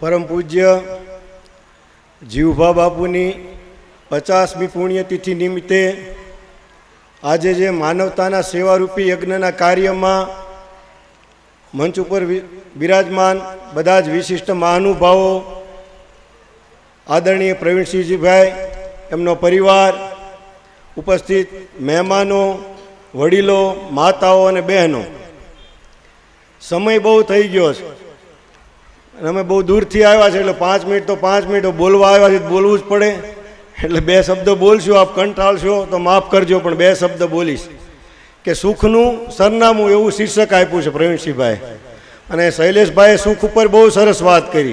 પરમ પૂજ્ય જીવભા બાપુની પચાસમી પુણ્યતિથિ નિમિત્તે આજે જે માનવતાના સેવારૂપી યજ્ઞના કાર્યમાં મંચ ઉપર બિરાજમાન બધા જ વિશિષ્ટ મહાનુભાવો, આદરણીય પ્રવીણસિંહજીભાઈ, એમનો પરિવાર, ઉપસ્થિત મહેમાનો, વડીલો, માતાઓ અને બહેનો. સમય બહુ થઈ ગયો છે. અને અમે બહુ દૂરથી આવ્યા છે એટલે પાંચ મિનિટ તો પાંચ મિનિટ બોલવા આવ્યા છે બોલવું જ પડે. એટલે બે શબ્દ બોલશું, આપ કંટાળશો, તો માફ કરજો, પણ બે શબ્દ બોલીશ. કે સુખનું સરનામું એવું શીર્ષક આપ્યું છે પ્રવીણસિંહભાઈ અને શૈલેષભાઈએ સુખ ઉપર બહુ સરસ વાત કરી.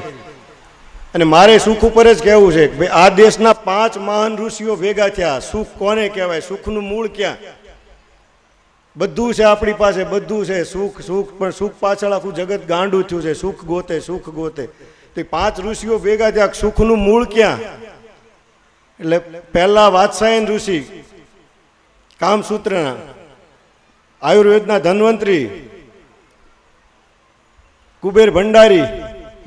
અને મારે સુખ ઉપર જ કહેવું છે કે આ દેશના પાંચ મહાન ઋષિઓ ભેગા થયા. સુખ કોને કહેવાય? સુખનું મૂળ ક્યાં? બધું છે આપણી પાસે, બધું છે. સુખ સુખ, પણ સુખ પાછળ આખું જગત ગાંડું થયું છે. સુખ ગોતે સુખ ગોતે. તો પાંચ ઋષિઓ ભેગા થયા, સુખનું મૂળ ક્યાં? એટલે પહેલા વાત્સાયન ઋષિ, કામસૂત્રના, આયુર્વેદના ધન્વંતરી, કુબેર ભંડારી,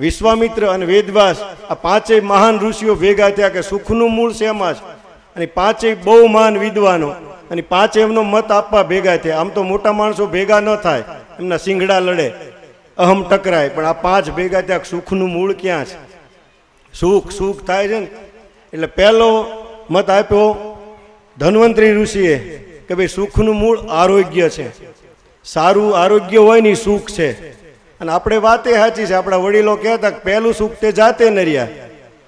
વિશ્વામિત્ર અને વેદવાસ આ પાંચેય મહાન ઋષિઓ ભેગા થયા કે સુખનું મૂળ શેમાં છે? અને પાંચેય બહુ મહાન વિદ્વાનો અને પાંચે એમનો મત આપવા ભેગા થયા. આમ તો મોટા માણસો ભેગા ન થાય, એમના સિંગડા લડે, અહમ ટકરાય. પણ આ પાંચ ભેગા થયા, સુખનું મૂળ ક્યાં છે? સુખ સુખ થાય છે ને? એટલે પહેલો મત આપ્યો ધન્વંતરી ઋષિએ કે ભાઈ સુખનું મૂળ આરોગ્ય છે. સારું આરોગ્ય હોય ને સુખ છે. અને આપણે વાતે સાચી છે. આપણા વડીલો કહેતા પહેલું સુખ તે જાતે નર્યા.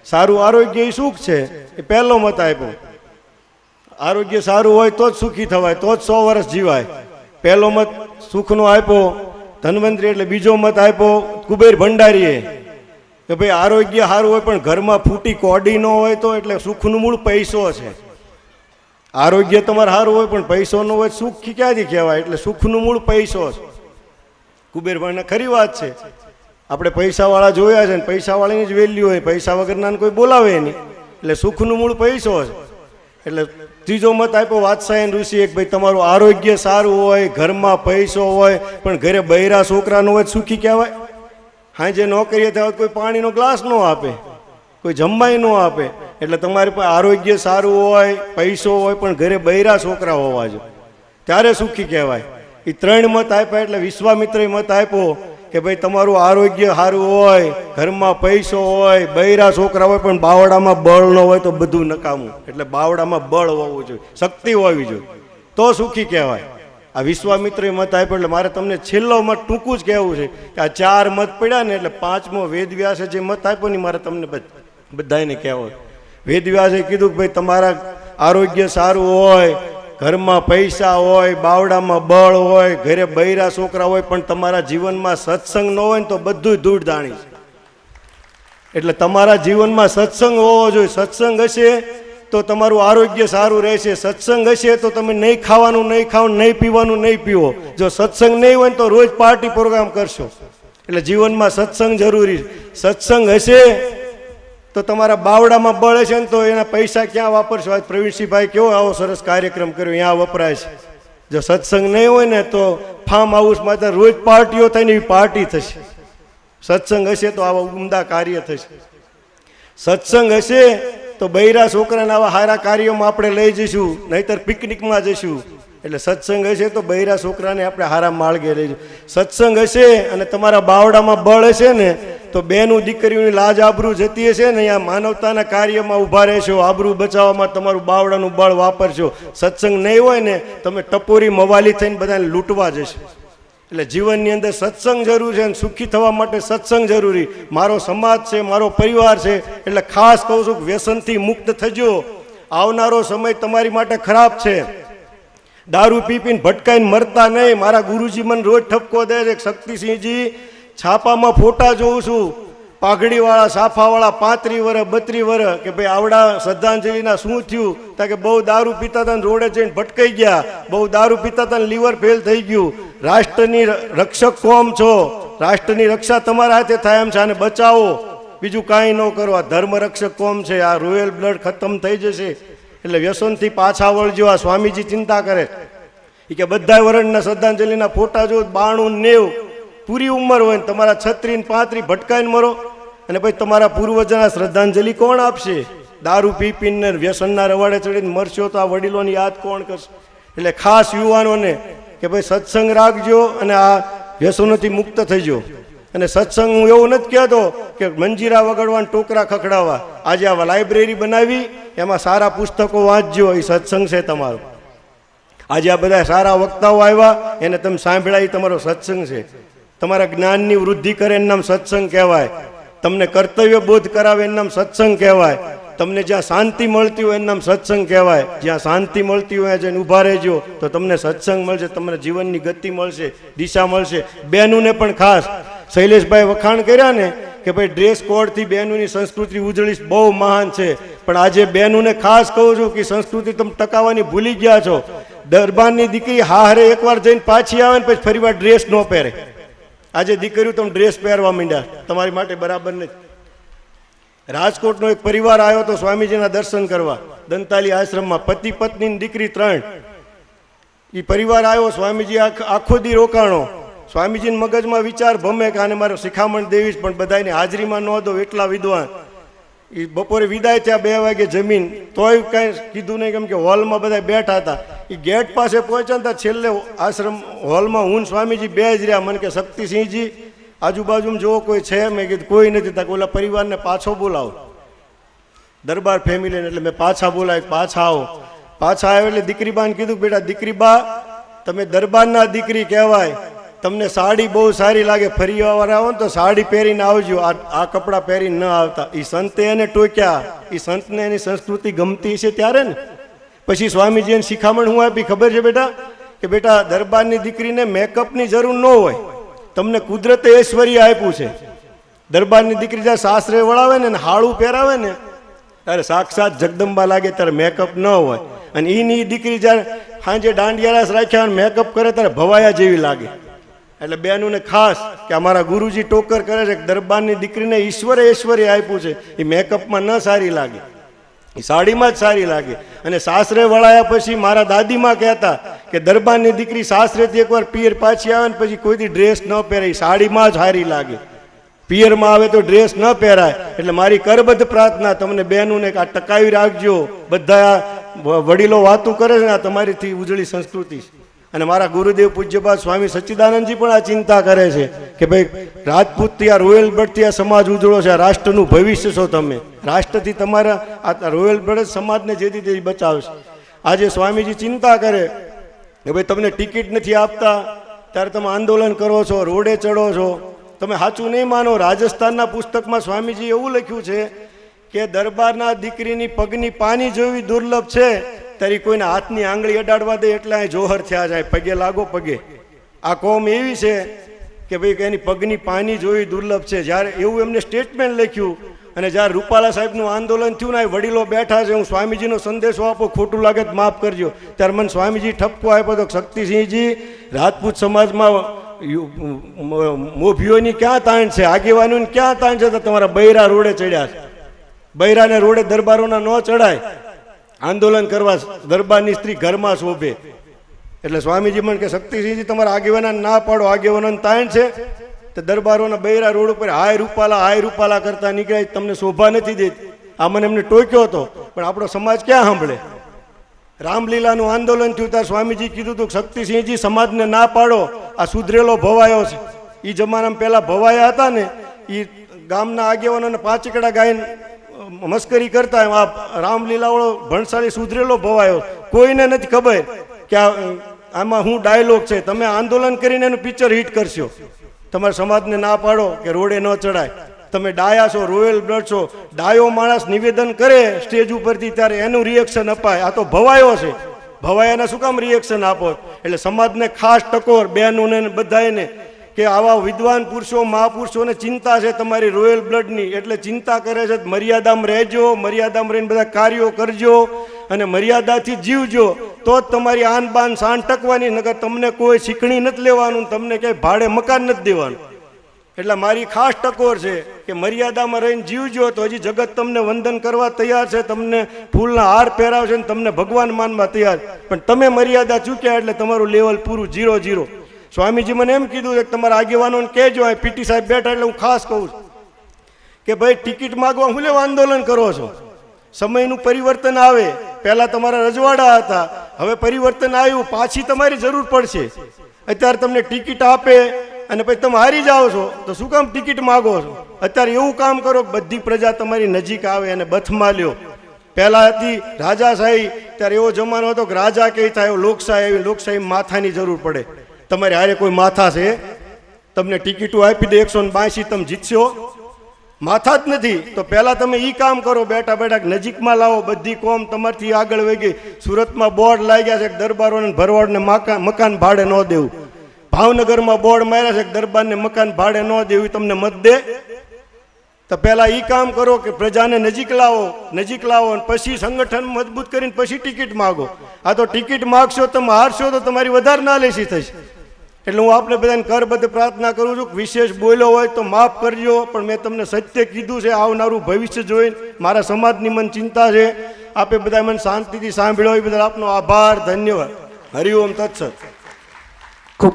સારું આરોગ્ય એ સુખ છે. એ પહેલો મત આપ્યો. આરોગ્ય સારું હોય તો જ સુખી થવાય, તો જ સો વર્ષ જીવાય. પહેલો મત સુખનો આપ્યો, ધનવંતરી એટલે બીજો મત આપ્યો, કુબેર ભંડારીએ. કે ભાઈ, આરોગ્ય સારું હોય પણ ઘરમાં ફૂટી કોડી ન હોય તો એટલે સુખનું મૂળ પૈસો છે. આરોગ્ય તમારે સારું હોય પણ પૈસો ન હોય સુખ ક્યાંથી કહેવાય? એટલે સુખનું મૂળ પૈસો છે. કુબેરભાઈને ખરી વાત છે. આપણે પૈસાવાળા જોયા છે ને, પૈસાવાળાની જ વેલ્યુ હોય, પૈસા વગરના કોઈ બોલાવે નહીં. એટલે સુખનું મૂળ પૈસો છે. એટલે ત્રીજો મત આપ્યો વાત્સાયન ઋષિ, એક ભાઈ, તમારું આરોગ્ય સારું હોય, ઘરમાં પૈસો હોય, પણ ઘરે બૈરા છોકરા ન હોય સુખી કહેવાય? હા જે નોકરીએ થાય કોઈ પાણીનો ગ્લાસ ન આપે, કોઈ જમવાય ન આપે. એટલે તમારી પાસે આરોગ્ય સારું હોય, પૈસો હોય, પણ ઘરે બૈરા છોકરા હોવા જોઈએ. ત્યારે સુખી કહેવાય. એ ત્રણ મત આપ્યા, એટલે વિશ્વામિત્રએ મત આપ્યો કે ભાઈ તમારું આરોગ્ય સારું હોય, ઘરમાં પૈસો હોય, બૈરા છોકરા હોય, પણ બાવડામાં બળ ન હોય તો બધું નકામું. એટલે બાવડામાં બળ હોવું જોઈએ, શક્તિ હોવી જોઈએ. તો સુખી કહેવાય. આ વિશ્વામિત્ર મત આપ્યો એટલે મારે તમને છેલ્લો મત ટૂંકું જ કહેવું છે કે આ ચાર મત પડ્યા ને એટલે પાંચમો વેદવ્યાસે જે મત આપ્યો ને મારે તમને બધ- બધાને કહેવો. વેદવ્યાસે કીધું કે ભાઈ તમારા આરોગ્ય સારું હોય ઘરમાં પૈસા હોય, બાવડામાં બળ હોય, ઘરે બૈરા છોકરા હોય, પણ તમારા જીવનમાં સત્સંગ ન હોય ને તો બધું ધૂળ દાણી એટલે તમારા જીવનમાં સત્સંગ હોવો જોઈએ. સત્સંગ હશે તો તમારું આરોગ્ય સારું રહેશે. સત્સંગ હશે તો તમે નહીં ખાવાનું નહીં ખાવાનું નહીં પીવાનું નહીં પીવો જો સત્સંગ નહીં હોય તો રોજ પાર્ટી પ્રોગ્રામ કરશો. એટલે જીવનમાં સત્સંગ જરૂરી સત્સંગ હશે તો તમારા બાવડામાં બળ હશે ને તો એના પૈસા ક્યાં વાપરશો? આજ પ્રવીણસિંહભાઈ કેવો આવો સરસ કાર્યક્રમ કર્યો, અહીંયા વપરાય છે. જો સત્સંગ નહીં હોય ને તો ફાર્મ હાઉસમાં તો રોજ પાર્ટીઓ થઈને એવી પાર્ટી થશે. સત્સંગ હશે તો આવા ઉમદા કાર્ય થશે. સત્સંગ હશે તો બૈરા છોકરાને આવા સારા કાર્યોમાં આપણે લઈ જઈશું, નહીતર પિકનિકમાં જઈશું. એટલે સત્સંગ હશે તો બૈરા છોકરાને આપણે હારા માળગે લઈ જઈશું. સત્સંગ હશે અને તમારા બાવડામાં બળ હશે ને તો બેનું દીકરીઓની લાજ આબરૂ જતી હશે ને અહીંયા માનવતાના કાર્યમાં ઊભા રહેશો, આબરૂ બચાવવામાં તમારું બાવડાનું બળ વાપરશો. સત્સંગ નહીં હોય ને તમે ટપોરી મવાલી થઈને બધાને લૂંટવા જશો. એટલે જીવનની અંદર સત્સંગ જરૂર છે અને સુખી થવા માટે સત્સંગ જરૂરી. મારો સમાજ છે, મારો પરિવાર છે, એટલે ખાસ કહું છું વ્યસનથી મુક્ત થજો. આવનારો સમય તમારી માટે ખરાબ છે. દારૂ પી પીને ભટકાઈને મરતા નહીં. મારા ગુરુજી મને રોજ ઠપકો દે છે શક્તિસિંહજી છાપામાં ફોટા જોઉં છું. પાઘડીવાળા, સાફાવાળા પાંત્રી વર, બત્રી વર કે ભાઈ આવડા શ્રદ્ધાંજલિના શું થયું? તા કે બહુ દારૂ પીતા હતા રોડે જઈને ભટકાઈ ગયા. બહુ દારૂ પીતા હતા લીવર ફેલ થઈ ગયું. રાષ્ટ્રની રક્ષક કોમ છો. રાષ્ટ્રની રક્ષા તમારા હાથે થાય એમ છે. આને બચાવો. બીજું કાંઈ ન કરો. આ ધર્મ રક્ષક કોમ છે. આ રોયલ બ્લડ ખતમ થઈ જશે. એટલે વ્યસનથી પાછા વળજો. આ સ્વામીજી ચિંતા કરે. એ કે બધા વરણના શ્રદ્ધાંજલિના ફોટા જો બાણું નેવ. પૂરી ઉંમર હોય ને તમારા છત્રી ને પાંત્રી ભટકાઈને મરો અને પછી તમારા પૂર્વજના શ્રદ્ધાંજલિ કોણ આપશે? દારૂ પી પીને વ્યસનના રવાડે ચડીને મરશો તો આ વડીલોની યાદ કોણ કરશે? એટલે ખાસ યુવાનોને કે ભાઈ સત્સંગ રાખજો અને આ વ્યસનોથી મુક્ત થઈજો અને સત્સંગ હું એવું નથી કહેતો કે મંજીરા વગાડવા ટોકરા ખખડાવવા. આજે આ લાઇબ્રેરી બનાવી, એમાં સારા પુસ્તકો વાંચજો, એ સત્સંગ છે તમારો. આજે આ બધા સારા વક્તાઓ આવ્યા, એને તમે સાંભળ્યા, એ તમારો સત્સંગ છે. તમારા જ્ઞાનની વૃદ્ધિ કરે એનું નામ સત્સંગ કહેવાય. તમને કર્તવ્ય બોધ કરાવે એનું નામ સત્સંગ કહેવાય. તમને જ્યાં શાંતિ મળતી હોય એનું નામ સત્સંગ કહેવાય. જ્યાં શાંતિ મળતી હોય જઈને ઊભા રહેજો. તો તમને સત્સંગ મળશે તમને જીવનની ગતિ મળશે, દિશા મળશે. બહેનોને પણ ખાસ, શૈલેષભાઈ વખાણ કર્યા ને કે ભાઈ ડ્રેસ કોડથી બહેનોની સંસ્કૃતિ ઉજળી બહુ મહાન છે. પણ આજે બહેનોને ખાસ કહું છું કે સંસ્કૃતિ તમે ટકાવવાની ભૂલી ગયા છો. દરબારની દીકરી હારે એકવાર જઈને પાછી આવે ને પછી ફરીવાર ડ્રેસ ન પહેરે. આજે દીકરીઓ તમે ડ્રેસ પહેરવા માંડ્યા. તમારી માટે બરાબર નથી. રાજકોટનો એક પરિવાર આવ્યો તો સ્વામીજીના દર્શન કરવા. દંતાલી આશ્રમમાં પતિ પત્ની દીકરી ત્રણ. એ પરિવાર આવ્યો, સ્વામીજી આખ- આખો દી રોકાણો. સ્વામીજીના મગજમાં વિચાર ભમે કે આને મારે શિખામણ દેવી પણ બધાની હાજરીમાં ન દો એટલા વિદ્વાન. એ બપોરે વિદાય થયા બે વાગે જમીન, તોય કાંઈ કીધું નહીં, કેમ કે હોલમાં બધા બેઠા હતા. એ ગેટ પાસે પહોંચ્યા ને છેલ્લે આશ્રમ હોલમાં હું સ્વામીજી બે જ રહ્યા. મને કે, શક્તિસિંહજી, આજુબાજુમાં જોવો કોઈ છે? મેં કીધું, કોઈ નથી. ત્યાં ઓલા પરિવારને પાછો બોલાવો. દરબાર ફેમિલીને એટલે મેં પાછા બોલાય પાછા આવો. પાછા આવ્યો એટલે દીકરી બાને કીધું, બેટા, દીકરી બા, તમે દરબારના દીકરી કહેવાય. તમને સાડી બહુ સારી લાગે ફરી વાર આવો ને તો સાડી પહેરીને આવજો. આ આ કપડાં પહેરીને ન આવતા. એ સંતે એને ટોક્યા. એ સંતને એની સંસ્કૃતિ ગમતી છે ત્યારે ને. પછી સ્વામીજીને શિખામણ હું આપી. ખબર છે બેટા? કે બેટા, દરબારની દીકરીને મેકઅપની જરૂર ન હોય. તમને કુદરતે ઐશ્વર્ય આપ્યું છે. દરબારની દીકરી જ્યારે સાસરે વળાવે ને હાળું પહેરાવે ને, ત્યારે સાક્ષાત જગદંબા લાગે ત્યારે મેકઅપ ન હોય. અને એની દીકરી જ્યારે સાંજે દાંડિયારાસ રાખ્યા અને મેકઅપ કરે ત્યારે ભવાયા જેવી લાગે. એટલે બેનુને ખાસ કે અમારા ગુરુજી ટોકર કરે છે કે દરબારની દીકરીને ઈશ્વરે ઐશ્વર્ય આપ્યું છે, એ મેકઅપમાં ન સારી લાગે. એ સાડીમાં જ સારી લાગે. અને સાસરે વળાયા પછી મારા દાદીમાં કહેતા કે દરબારની દીકરી સાસરેથી એકવાર પિયર પાછી આવે ને પછી કોઈથી ડ્રેસ ન પહેરે સાડીમાં જ સારી લાગે. પિયરમાં આવે તો ડ્રેસ ન પહેરાય. એટલે મારી કરબદ્ધ પ્રાર્થના, તમને બહેનોને આ ટકાવી રાખજો. બધા વડીલો વાતું કરે છે ને, આ તમારીથી ઉજળી સંસ્કૃતિ છે. અને મારા ગુરુદેવ પૂજ્યપાદ સ્વામી સચ્ચિદાનંદજી પણ આ ચિંતા કરે છે કે ભાઈ રાજપૂતથી આ રોયલ બ્લડથી આ સમાજ ઉજળો છે, આ રાષ્ટ્રનું ભવિષ્ય છો તમે. રાષ્ટ્રથી તમારા આ રોયલ બ્લડ સમાજને જેથી તે બચાવશે. આજે સ્વામીજી ચિંતા કરે કે ભાઈ, તમને ટિકિટ નથી આપતા, ત્યારે તમે આંદોલન કરો છો, રોડે ચડો છો. તમે સાચું નહીં માનો, રાજસ્થાનના પુસ્તકમાં સ્વામીજી એવું લખ્યું છે કે દરબારના દીકરીની પગની પાની જોવી દુર્લભ છે ત્યારે કોઈને હાથની આંગળી અડાડવા દે એટલે અહીં જોહર થયા જાય. પગે લાગો પગે. આ કોમ એવી છે કે ભાઈ એની પગની પાની જોવી દુર્લભ છે. જ્યારે એવું એમને સ્ટેટમેન્ટ લખ્યું અને જ્યારે રૂપાલા સાહેબનું આંદોલન થયું ને એ વડીલો બેઠા છે, હું સ્વામીજીનો સંદેશો આપો, ખોટું લાગે તો માફ કરજો. ત્યારે મને સ્વામીજી ઠપકો આપ્યો તો શક્તિસિંહજી, રાજપૂત સમાજમાં મોભીઓની ક્યાં તાણ છે? આગેવાનોની ક્યાં તાણ છે? તો તમારા બૈરા રોડે ચડ્યા છે. બૈરાને રોડે દરબારોના ન ચડાય. આંદોલન કરવા દરબારની સ્ત્રી ઘરમાં શોભે. એટલે સ્વામીજી મને કે શક્તિસિંહજી તમારા આગેવાના ના પાડો. આગેવાનો તાણ છે. તો દરબારોના બૈરા રોડ ઉપર હાય રૂપાલા હાય રૂપાલા કરતા નીકળ્યા. તમને શોભા નથી દેતી. આ મને એમને ટોક્યો હતો. પણ આપણો સમાજ ક્યાં સાંભળે? રામલીલાનું આંદોલન થયું ત્યારે સ્વામીજી કીધું હતું શક્તિસિંહજી સમાજને ના પાડો. આ સુધરેલો ભવાયો છે. એ જમાનામાં પહેલાં ભવાયા હતા ને એ ગામના આગેવાનોને પાંચકડા ગાઈને અ, મસ્કરી કરતા આ રામલીલાવાળો ભણસાળી સુધરેલો ભવાયો. કોઈને નથી ખબર કે આમાં હું ડાયલોગ છે. તમે આંદોલન કરીને એનું પિક્ચર હિટ કરશો. તમારા સમાજને ના પાડો કે રોડે ન ચડાય. તમે ડાયા છો, રોયલ બ્લડ છો. ડાયો માણસ નિવેદન કરે સ્ટેજ ઉપરથી ત્યારે એનું રિએક્શન અપાય. આ તો ભવાયો છે. ભવાયાને શું કામ રિએક્શન આપો? એટલે સમાજને ખાસ ટકોર બહેનોને બધાને કે આવા વિદ્વાન પુરુષો, મહાપુરુષોને ચિંતા છે તમારી રોયલ બ્લડની. એટલે ચિંતા કરે છે, મર્યાદામાં રહેજો, મર્યાદામાં રહીને બધા કાર્યો કરજો અને મર્યાદાથી જીવજો. તો જ તમારી આન બાન શાન ટકવાની નગર તમને કોઈ શીખણી નથી લેવાનું, તમને ક્યાંય ભાડે મકાન નથી દેવાનું. એટલે મારી ખાસ ટકોર છે કે મર્યાદામાં રહીને જીવજો તો હજી જગત તમને વંદન કરવા તૈયાર છે, તમને ફૂલના હાર પહેરાવશે ને તમને ભગવાન માનવા તૈયાર. પણ તમે મર્યાદા ચૂક્યા એટલે તમારું લેવલ પૂરું જીરો જીરો સ્વામીજી મને એમ કીધું કે તમારા આગેવાનોને કહેજો, આ પીટી સાહેબ બેઠા એટલે હું ખાસ કહું છું કે ભાઈ, ટિકિટ માગવા હું લેવા આંદોલન કરો છો? સમયનું પરિવર્તન આવે, પહેલાં તમારા રજવાડા હતા, હવે પરિવર્તન આવ્યું, પાછી તમારી જરૂર પડશે. અત્યારે તમને ટિકિટ આપે અને પછી તમે હારી જાઓ છો, તો શું કામ ટિકિટ માગો છો? અત્યારે એવું કામ કરો કે બધી પ્રજા તમારી નજીક આવે અને બથમાં લ્યો પહેલાં હતી રાજાશાહી, ત્યારે એવો જમાનો હતો કે રાજા કઈ થાય લોકશાહી આવી, લોકશાહી માથાની જરૂર પડે. તમારે હારે કોઈ માથા છે? તમને ટિકિટો આપી દે એકસો ને બાંસી તમે જીતશો? માથા જ નથી. તો પહેલા તમે ઈ કામ કરો બેઠા બેઠા નજીકમાં લાવો, બધી કોમ તમારથી આગળ વહી ગઈ. સુરતમાં બોર્ડ લાગ્યા છે કે દરબારોને ભરવાડને મકાન મકાન ભાડે ન દેવું. ભાવનગરમાં બોર્ડ માર્યા છે કે દરબારને મકાન ભાડે ન દેવું, ઈ તમને મત દે? તો પહેલા ઈ કામ કરો કે પ્રજાને નજીક લાવો નજીક લાવો અને પછી સંગઠન મજબૂત કરીને પછી ટિકિટ માગો. આ તો ટિકિટ માગશો, તમે હારશો તો તમારી વધારે નાલેસી થશે. એટલે હું આપણે બધાને કરબદ્ધ પ્રાર્થના કરું છું વિશેષ બોલ્યો હોય તો માફ કરજો, પણ મેં તમને સત્ય કીધું છે, આવનારું ભવિષ્ય જોઈને મારા સમાજની મને ચિંતા છે. આપે બધા મને શાંતિથી સાંભળ્યો, એ બદલ આપનો આભાર, ધન્યવાદ. હરિઓમ ખૂબ